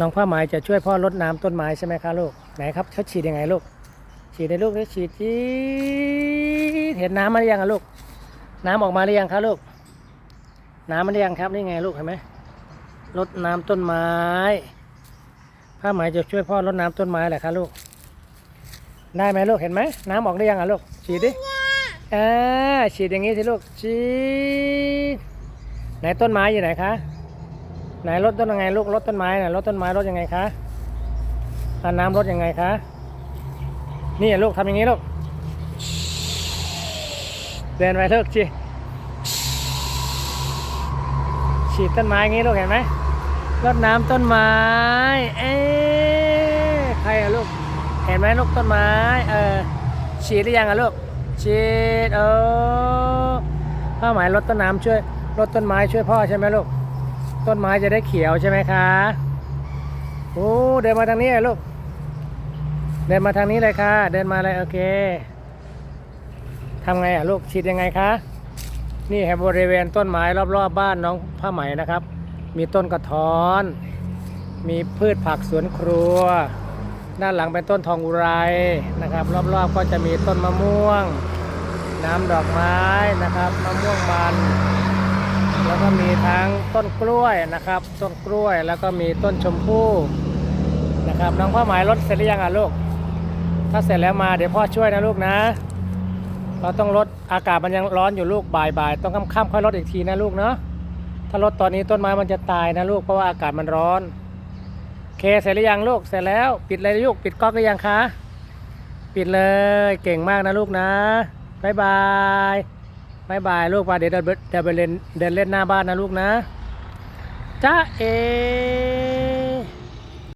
น้องผ้าไหมจะช่วยพ่อรดน้ำต้นไม้ใช่ไหมคะลูกไหนครับเขาฉีดยังไงลูก ฉีดในลูกนี่ฉีดจีดเห็นน้ำมาหรือยังลูก น้ำออกมาหรือยังคะลูก น้ำมาหรือยังครับนี่ไงลูกเห็นไหมรดน้ำต้นไม้ ผ้าไหมจะช่วยพ่อรดน้ำต้นไม้แหละคะลูก ได้ไหมลูกเห็นไหมน้ำออกหรือยังอะลูกฉีดดิอ่าฉีดอย่างงี้สิลูกฉีดไหนต้นไม้อยู่ไหนคะ ไหนรถต้นยังไงลูกรถต้นไม้น่ะรถต้นไม้รถยังไงคะอ่าน้ำรถยังไงคะนี่ลูกทำอย่างนี้ลูกเดินไปลูกจีฉีดต้นไม้อย่างนี้ลูกเห็นไหมรดน้ำต้นไม้ เอ๊ใครอะลูก เห็นไหมลูกต้นไม้ เออฉีดหรือยังอะลูก ฉีด เออพ่อหมายรดต้นน้ำช่วยรดต้นไม้ช่วยพ่อใช่ไหมลูก ต้นไม้จะได้เขียวใช่ไหมคะโอ้เดินมาทางนี้เลยลูก เดินมาทางนี้เลยค่ะ เดินมาเลยโอเคทำไงอะลูกฉีดยังไงคะนี่ครับบริเวณต้นไม้รอบๆบบ้านน้องผ้าไหมนะครับ มีต้นกระท้อน มีพืชผักสวนครัว ด้านหลังเป็นต้นทองอุไรนะครับ รอบๆก็จะมีต้นมะม่วง น้ำดอกไม้นะครับมะม่วงมัน แล้วก็มีทั้งต้นกล้วยนะครับ ต้นกล้วยแล้วก็มีต้นชมพู่นะครับน้องพ่อหมายรถเสร็จหรือยังอะลูก ถ้าเสร็จแล้วมาเดี๋ยวพ่อช่วยนะลูกนะ เราต้องลดอากาศมันยังร้อนอยู่ลูกบ่ายๆต้องค่ำๆค่อยลดอีกทีนะลูกเนาะถ้าลดตอนนี้ต้นไม้มันจะตายนะลูกเพราะว่าอากาศมันร้อนโอเคเสร็จหรือยังลูกเสร็จแล้วปิดเลยลูกปิดก๊อกหรือยังคะ ปิดเลยเก่งมากนะลูกนะบ๊ายบาย บายบายลูกไปเดี๋ยวเดินเล่นเดินเล่นหน้าบ้านนะลูกนะจ้าเอ